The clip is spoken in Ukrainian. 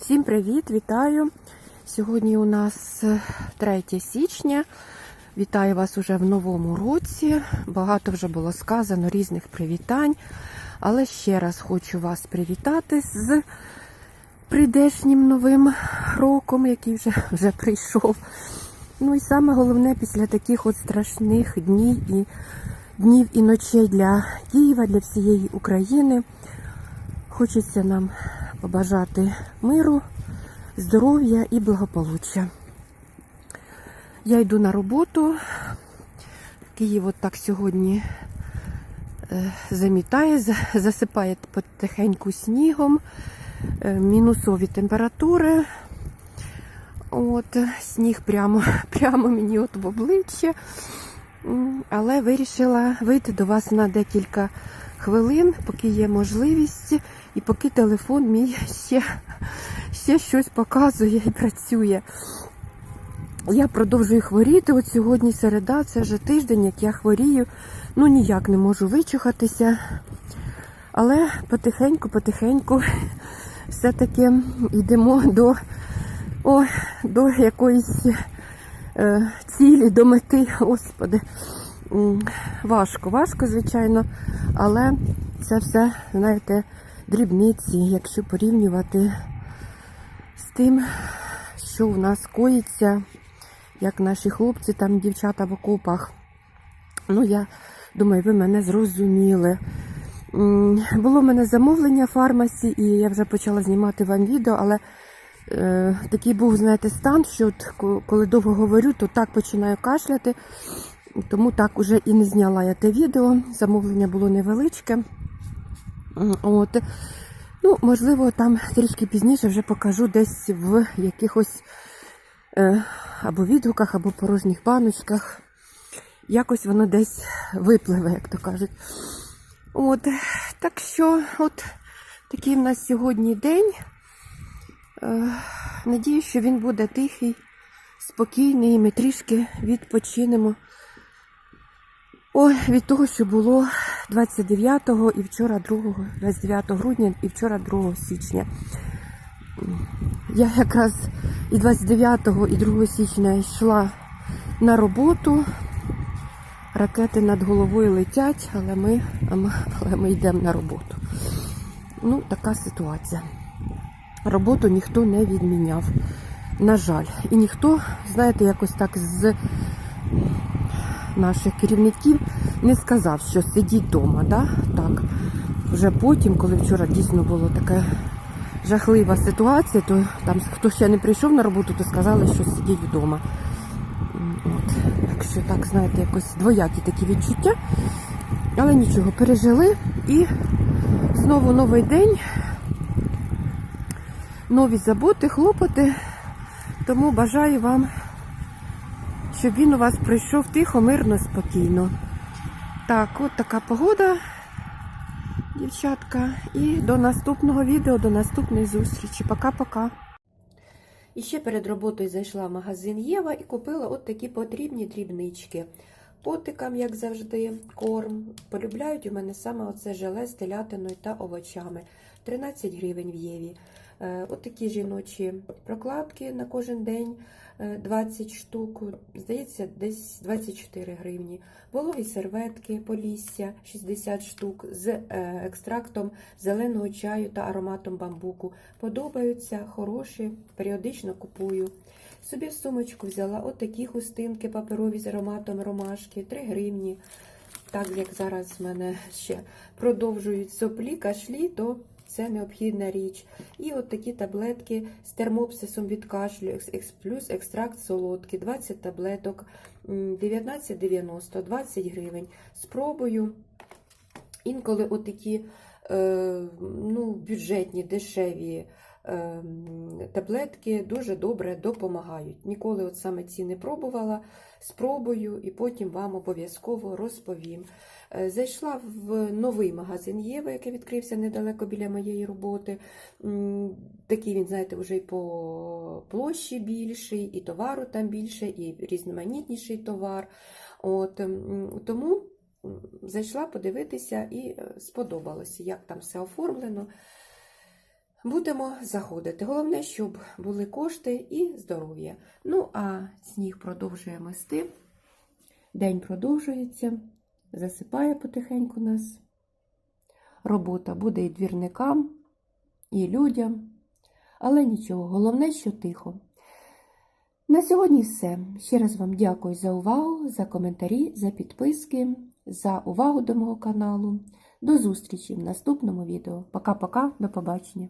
Всім привіт, вітаю! Сьогодні у нас е, 3 січня. Вітаю вас уже в новому році. Багато вже було сказано різних привітань. Але ще раз хочу вас привітати з прийдешнім новим роком, який вже, вже прийшов. Ну і саме головне після таких от страшних днів і днів і ночей для Києва, для всієї України. Хочеться нам побажати миру, здоров'я і благополуччя. Я йду на роботу. Київ от так сьогодні е, замітає, засипає потихеньку снігом, е, мінусові температури. От, сніг прямо, прямо мені от в обличчя. Але вирішила вийти до вас на декілька хвилин, поки є можливість, і поки телефон мій ще, ще щось показує і працює. Я продовжую хворіти. От сьогодні середа, це вже тиждень, як я хворію. Ну ніяк не можу вичухатися. Але потихеньку, потихеньку все-таки йдемо до, о, до якоїсь е, цілі, до мети. Господи. Важко, важко, звичайно, але це все, знаєте, дрібниці, якщо порівнювати з тим, що в нас коїться, як наші хлопці, там дівчата в окопах. Ну, я думаю, ви мене зрозуміли. Було в мене замовлення в фармасі, і я вже почала знімати вам відео, але е, такий був, знаєте, стан, що от, коли довго говорю, то так починаю кашляти. Тому так уже і не зняла я те відео. Замовлення було невеличке. От. Ну, можливо, там трішки пізніше вже покажу десь в якихось е, або відгуках, або порожніх баночках. Якось воно десь випливе, як то кажуть. От, так що, от такий в нас сьогодні день. Е, надію, що він буде тихий, спокійний, і ми трішки відпочинемо. Ой, від того, що було 29 і вчора 2, 29 грудня і вчора 2 січня. Я якраз і 29 і 2 січня йшла на роботу. Ракети над головою летять, але ми, але ми йдемо на роботу. Ну, така ситуація. Роботу ніхто не відміняв. На жаль. І ніхто, знаєте, якось так з наших керівників не сказав, що сидіть вдома. Да? Так. Вже потім, коли вчора дійсно була така жахлива ситуація, то там хто ще не прийшов на роботу, то сказали, що сидіть вдома. От. Так що так, знаєте, якось двоякі такі відчуття. Але нічого, пережили і знову новий день, нові заботи, хлопоти. Тому бажаю вам щоб він у вас пройшов тихо, мирно, спокійно. Так, от така погода, дівчатка. І до наступного відео, до наступної зустрічі. Пока-пока. І ще перед роботою зайшла в магазин Єва і купила от такі потрібні дрібнички. Котикам, як завжди, корм. Полюбляють у мене саме оце желе з телятиною та овочами. 13 гривень в Єві. Е, От жіночі прокладки на кожен день. е, 20 штук, здається, десь 24 гривні. Вологі серветки Полісся 60 штук з е, екстрактом зеленого чаю та ароматом бамбуку. Подобаються, хороші, періодично купую. Собі в сумочку взяла от такі хустинки паперові з ароматом ромашки, 3 гривні. Так як зараз в мене ще продовжують соплі, кашлі, то це необхідна річ. І от такі таблетки з термопсисом від кашлю, плюс екстракт солодкий, 20 таблеток, 19,90, 20 гривень. Спробую. Інколи отакі е, ну, бюджетні, дешеві таблетки дуже добре допомагають. Ніколи от саме ці не пробувала. Спробую і потім вам обов'язково розповім. Е, Зайшла в новий магазин Єва, який відкрився недалеко біля моєї роботи. Такий він, знаєте, вже й по площі більший, і товару там більше, і різноманітніший товар. От, тому зайшла подивитися і е, сподобалося, як там все оформлено. Будемо заходити. Головне, щоб були кошти і здоров'я. Ну, а сніг продовжує мести. День продовжується, засипає потихеньку нас. Робота буде і двірникам, і людям. Але нічого, головне, що тихо. На сьогодні все. Ще раз вам дякую за увагу, за коментарі, за підписки, за увагу до мого каналу. До зустрічі в наступному відео. Пока-пока, до побачення.